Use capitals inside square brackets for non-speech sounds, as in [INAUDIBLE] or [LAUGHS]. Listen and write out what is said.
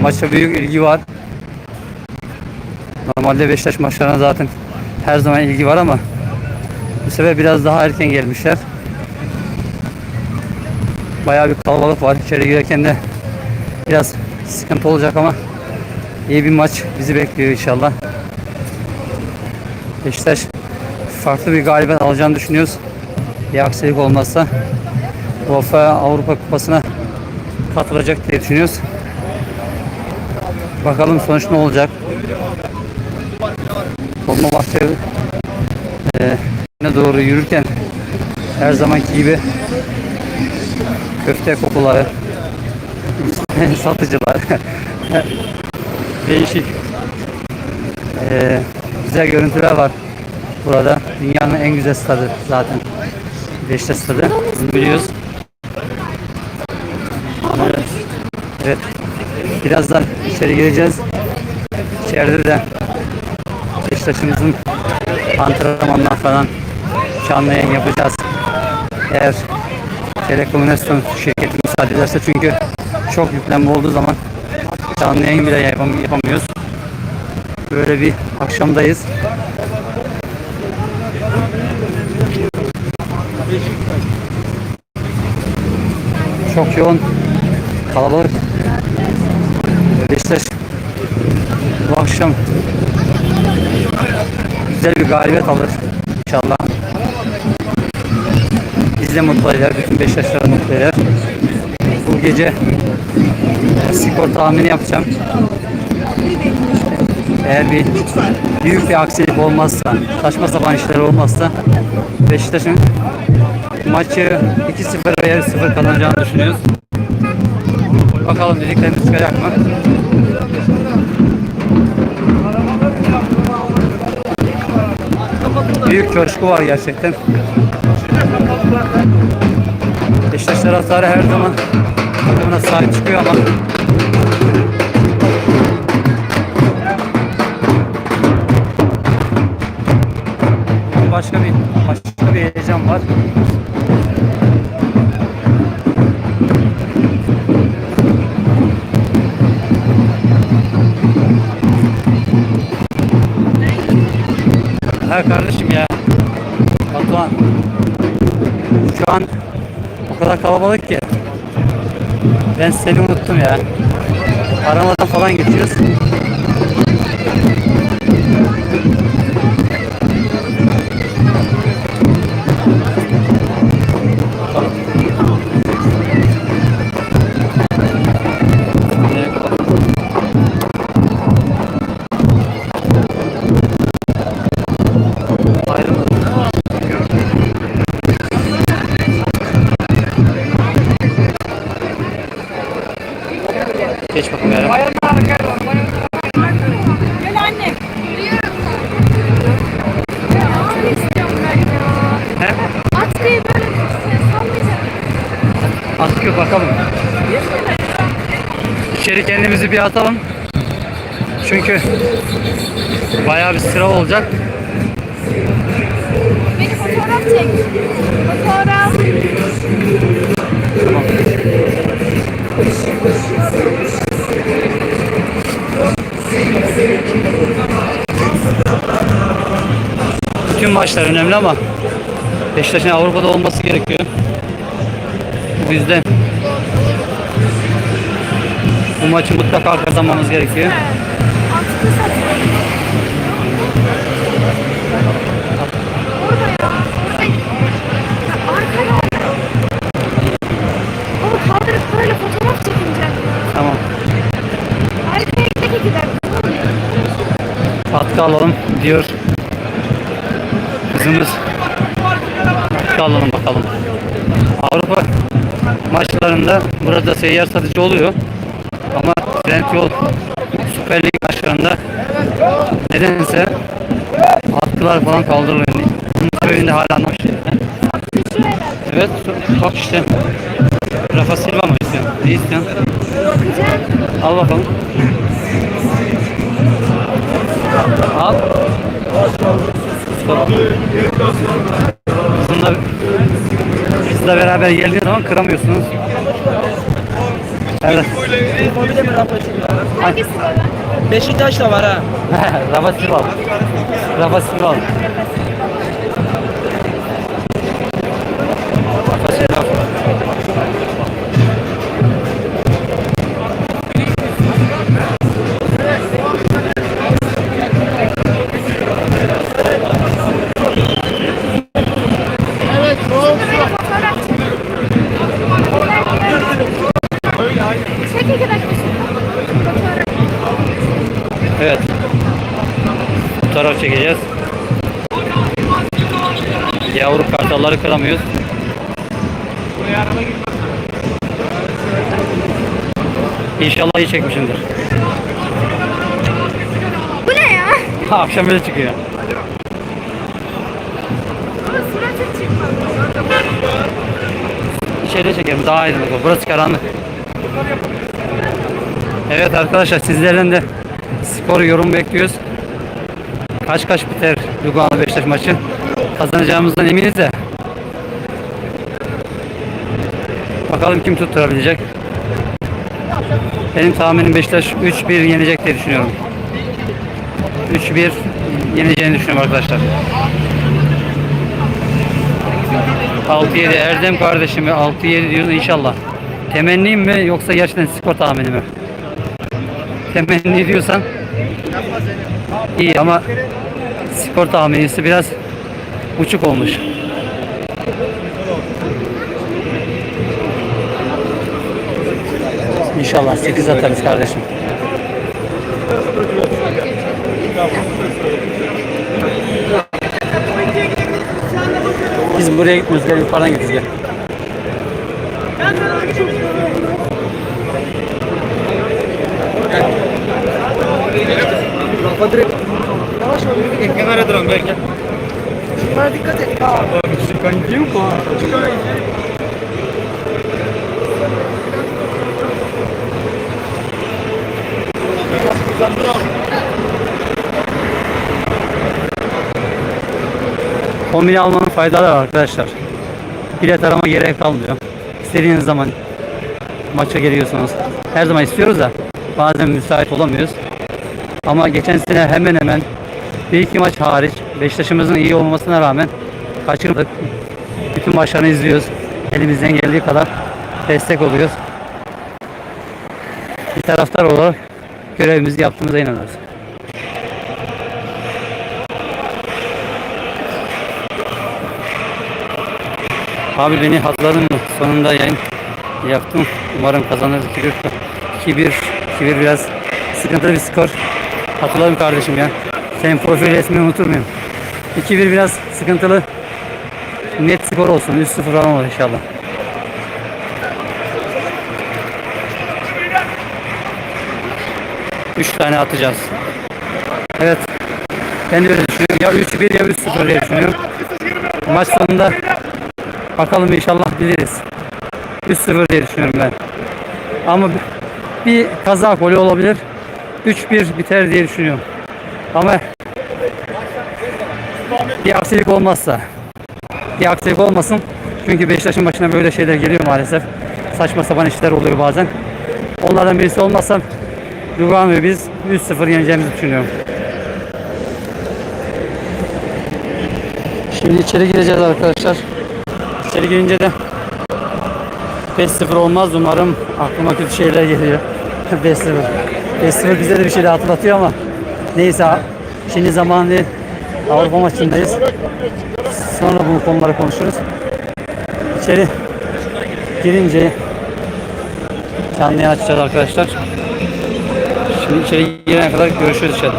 Maça büyük ilgi var. Normalde Beşiktaş maçlarına zaten her zaman ilgi var ama bu sefer biraz daha erken gelmişler. Bayağı bir kalabalık var. İçeri girerken de biraz sıkıntı olacak ama iyi bir maç bizi bekliyor inşallah. Beşiktaş farklı bir galibiyet alacağını düşünüyoruz. Bir aksilik olmazsa UEFA Avrupa Kupası'na katılacak diye düşünüyoruz. Bakalım sonuç ne olacak. Dolmabahçe e, ne doğru yürürken her zamanki gibi köfte kokuları [LAUGHS] satıcılar [LAUGHS] değişik e, güzel görüntüler var burada. Dünyanın en güzel stadı zaten. Beşiktaş stadı. Bunu biliyoruz. Evet. evet. Birazdan içeri gireceğiz. İçeride de Beşiktaş'ımızın antrenmanlar falan canlı yayın yapacağız. Eğer telekomünikasyon şirketi müsaade ederse çünkü çok yüklenme olduğu zaman canlı yayın bile yapam- yapamıyoruz. Böyle bir akşamdayız. Çok yoğun kalabalık. Beşiktaş bu akşam güzel bir galibiyet alır inşallah. Biz de mutlu eder, bütün Beşiktaşları mutlu eder. Bu gece skor tahmini yapacağım. Eğer bir büyük bir aksilik olmazsa, saçma sapan işler olmazsa Beşiktaş'ın maçı 2-0 veya 0 kazanacağını düşünüyoruz. Bakalım dediklerimiz çıkacak mı? Büyük coşku var gerçekten. Beşiktaş taraftarı her zaman takımına sahip çıkıyor ama başka bir başka bir heyecan var. Batuhan. Şu an o kadar kalabalık ki. Ben seni unuttum ya. Aramadan falan geçiyoruz. Geç bakalım yarım. Gel anne. Atkı istiyorum ben ya. He? Atkıyı böyle sallayacağım. Atkı bakalım. İçeri kendimizi bir atalım. Çünkü bayağı bir sıra olacak. Beni fotoğraf çek. Fotoğraf. Tamam. Bütün maçlar önemli ama Beşiktaş'ın Avrupa'da olması gerekiyor. Bu yüzden bu maçı mutlaka kazanmamız gerekiyor. Atkı. Tamam. Arkaya dakika. Katkı alalım diyor Katkı alalım bakalım. Avrupa maçlarında burada seyyar satıcı oluyor. Ama Trendyol Süper Lig maçlarında nedense atkılar falan kaldırılıyor. Bunun köyünde hala anlamışlar. Evet bak işte Rafa Silva mı istiyorsun? Ne istiyorsun? Al bakalım. Al. Kızımla, kızla beraber geldiği zaman kıramıyorsunuz. Evet. Hangisi baba? Beşiktaş da var ha. [LAUGHS] Rafa Silva. Rafa Silva. Fotoğraf çekeceğiz. Yavru kartalları kıramıyoruz. İnşallah iyi çekmişimdir. Bu ne ya? Akşam böyle çıkıyor. İçeriye çekelim daha aydınlık olur. Burası karanlık. Evet arkadaşlar sizlerden de skor yorum bekliyoruz. Kaç kaç biter Lugano Beşiktaş maçı? Kazanacağımızdan eminiz de. Bakalım kim tutturabilecek. Benim tahminim Beşiktaş 3-1 yenecek diye düşünüyorum. 3-1 yeneceğini düşünüyorum arkadaşlar. 6-7 Erdem kardeşimi 6-7 diyoruz inşallah. Temennim mi yoksa gerçekten skor tahmini mi? Temenni diyorsan iyi ama skor tahminisi biraz uçuk olmuş. İnşallah 8 atarız kardeşim. Biz buraya gitmiyoruz. Gel gideceğiz gel. Kenara durun belki. Kombine almanın faydaları var arkadaşlar. Bilet arama gerek kalmıyor. İstediğiniz zaman maça geliyorsunuz. Her zaman istiyoruz da bazen müsait olamıyoruz. Ama geçen sene hemen hemen bir iki maç hariç Beşiktaş'ımızın iyi olmasına rağmen kaçırmadık. Bütün maçlarını izliyoruz. Elimizden geldiği kadar destek oluyoruz. Bir taraftar olarak görevimizi yaptığımıza inanıyoruz. Abi beni hatırladın mı? Sonunda yayın yaptım. Umarım kazanırız. 2-1 2-1 2-1 biraz sıkıntılı bir skor. Hatırladım kardeşim ya. Senin profil resmini unutur muyum? 2-1 biraz sıkıntılı. Net skor olsun. 3-0 falan olur inşallah. Üç tane atacağız. Evet. Ben de öyle düşünüyorum. Ya 3-1 ya 3-0 diye düşünüyorum. Maç sonunda Bakalım inşallah biliriz. 3-0 diye düşünüyorum ben. Ama bir- kaza golü olabilir. 3-1 biter diye düşünüyorum. Ama bir aksilik olmazsa bir aksilik olmasın. Çünkü Beşiktaş'ın başına böyle şeyler geliyor maalesef. Saçma sapan işler oluyor bazen. Onlardan birisi olmazsa Lugano'yu biz 3-0 yeneceğimizi düşünüyorum. Şimdi içeri gireceğiz arkadaşlar. İçeri girince de 5-0 olmaz umarım. Aklıma kötü şeyler geliyor. [LAUGHS] 5-0. 5-0 bize de bir şey hatırlatıyor ama neyse şimdi değil. Avrupa maçındayız. Sonra bu konuları konuşuruz. İçeri girince canlıya açacağız arkadaşlar. Şimdi içeri girene kadar görüşürüz içeride.